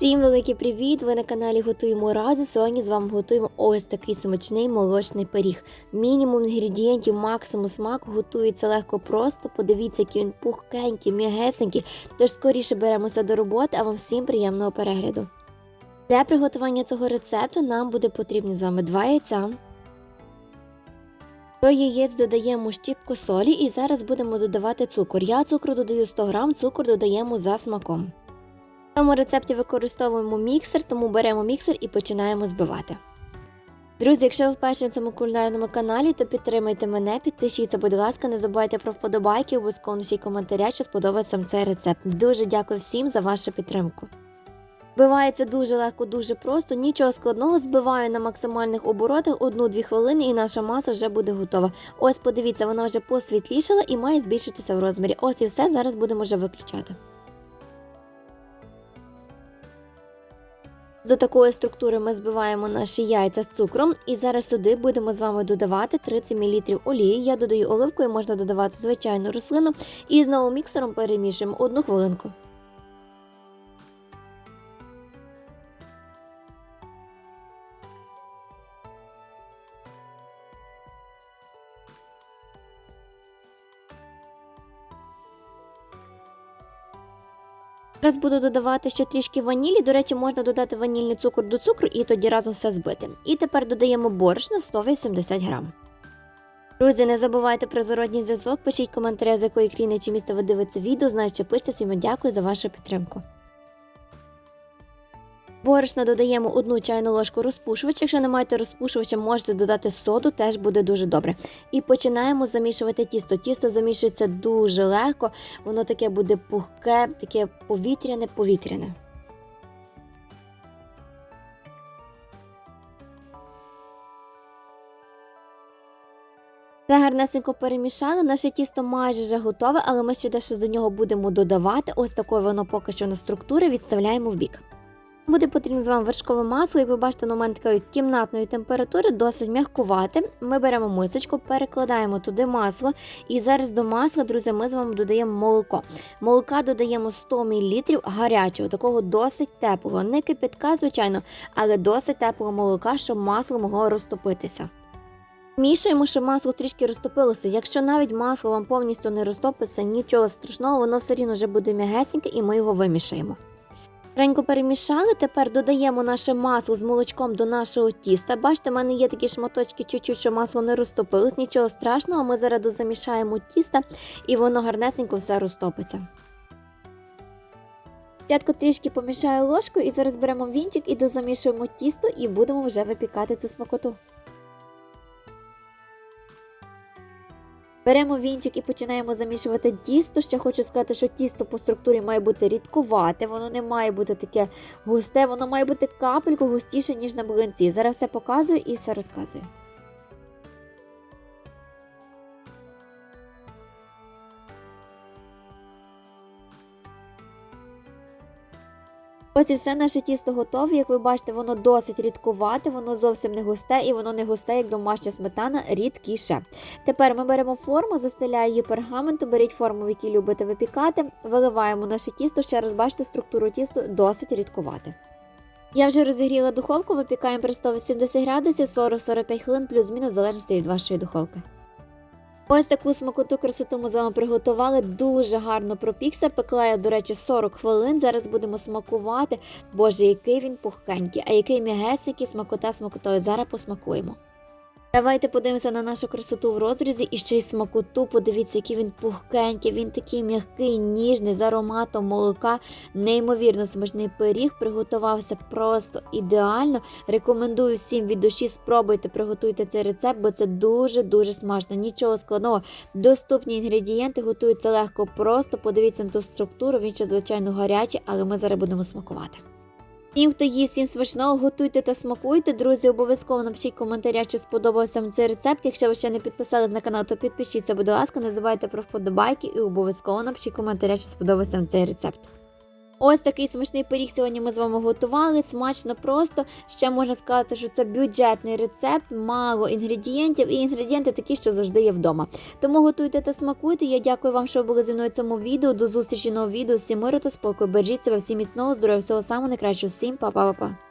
Всім великий привіт! Ви на каналі Готуємо разом. Сьогодні з вами готуємо ось такий смачний молочний пиріг. Мінімум інгредієнтів, максимум смаку готується легко просто. Подивіться, який він пухкенький, м'ягесенький. Тож скоріше беремося до роботи, а вам всім приємного перегляду. Для приготування цього рецепту нам буде потрібні з вами два яйця. До яєць додаємо щіпку солі і зараз будемо додавати цукор. Я цукру додаю 100 г, цукор додаємо за смаком. В цьому рецепті використовуємо міксер, тому беремо міксер і починаємо збивати. Друзі, якщо ви вперше на цьому кулінарному каналі, то підтримайте мене, підпишіться, будь ласка, не забувайте про вподобайки, обов'язково напишіть коментаря, що сподобався вам цей рецепт. Дуже дякую всім за вашу підтримку. Збивається дуже легко, дуже просто, нічого складного, збиваю на максимальних оборотах 1-2 хвилини і наша маса вже буде готова. Ось подивіться, вона вже посвітлішала і має збільшитися в розмірі. Ось і все, зараз будемо вже виключати. До такої структури ми збиваємо наші яйця з цукром, і зараз сюди будемо з вами додавати 30 мл олії. Я додаю оливкою, можна додавати звичайну рослину, і знову міксером перемішуємо одну хвилинку. Зараз буду додавати ще трішки ванілі. До речі, можна додати ванільний цукор до цукру і тоді разом все збити. І тепер додаємо борошно 180 грам. Друзі, не забувайте про зародній зв'язок, пишіть коментарі, з якої країни чи міста ви дивитеся відео. Знаю, що пишете, всім дякую за вашу підтримку. Борошно додаємо одну чайну ложку розпушувача. Якщо не маєте розпушувача, можете додати соду, теж буде дуже добре. І починаємо замішувати тісто. Тісто замішується дуже легко, воно таке буде пухке, таке повітряне, повітряне. Все гарнесенько перемішали. Наше тісто майже вже готове, але ми ще дещо до нього будемо додавати. Ось такою воно поки що на структури відставляємо в бік. Буде потрібно з вами вершкове масло, як ви бачите, воно у мене такої кімнатної температури, досить м'ягкувати. Ми беремо мисочку, перекладаємо туди масло. І зараз до масла, друзі, ми з вами додаємо молоко. Молока додаємо 100 мл гарячого, такого досить теплого. Не кипятка, звичайно, але досить теплого молока, щоб масло могло розтопитися. Мішаємо, щоб масло трішки розтопилося. Якщо навіть масло вам повністю не розтопиться, нічого страшного, воно все рівно вже буде м'ягесеньке і ми його вимішаємо. Ренько перемішали, тепер додаємо наше масло з молочком до нашого тіста. Бачите, в мене є такі шматочки, чуть-чуть, що масло не розтопилось, нічого страшного, ми зараз дозамішаємо тісто і воно гарнесенько все розтопиться. Спочатку трішки помішаю ложкою і зараз беремо вінчик і дозамішуємо тісто і будемо вже випікати цю смакоту. Беремо вінчик і починаємо замішувати тісто. Ще хочу сказати, що тісто по структурі має бути рідкувате, воно не має бути таке густе, воно має бути капельку густіше, ніж на блинці. Зараз все показую і все розказую. Ось і все наше тісто готове. Як ви бачите, воно досить рідкувате, воно зовсім не густе і воно не густе, як домашня сметана, рідкіше. Тепер ми беремо форму, застеляю її пергаментом, беріть форму, в якій любите випікати, виливаємо наше тісто. Ще раз бачите, структуру тісту досить рідкувате. Я вже розігріла духовку, випікаємо при 180 градусів 40-45 хвилин, плюс-мінус залежності від вашої духовки. Ось таку смакоту красоту ми з вами приготували. Дуже гарно пропікся. Пекла я, до речі, 40 хвилин. Зараз будемо смакувати. Боже, який він пухкенький, а який м'ягесенький, смакота смакотою. Зараз посмакуємо. Давайте подивимося на нашу красоту в розрізі і ще й смакоту. Подивіться, який він пухкенький, він такий м'який, ніжний, з ароматом молока. Неймовірно смачний пиріг. Приготувався просто ідеально. Рекомендую всім від душі спробуйте, приготуйте цей рецепт, бо це дуже-дуже смачно. Нічого складного. Доступні інгредієнти готуються легко, просто. Подивіться на ту структуру, він ще, звичайно, гарячий, але ми зараз будемо смакувати. Всім, хто їсть, всім смачного, готуйте та смакуйте. Друзі, обов'язково напишіть коментаря, чи сподобався вам цей рецепт. Якщо ви ще не підписались на канал, то підпишіться, будь ласка, не забувайте про вподобайки і обов'язково напишіть коментаря, чи сподобався вам цей рецепт. Ось такий смачний пиріг сьогодні ми з вами готували. Смачно просто. Ще можна сказати, що це бюджетний рецепт, мало інгредієнтів, і інгредієнти такі, що завжди є вдома. Тому готуйте та смакуйте. Я дякую вам, що були зі мною в цьому відео. До зустрічі нового відео. Всім миру та спокою. Бережіть себе, всім міцного, здоров'я, всього самого найкращого. Всім па-па-па-па.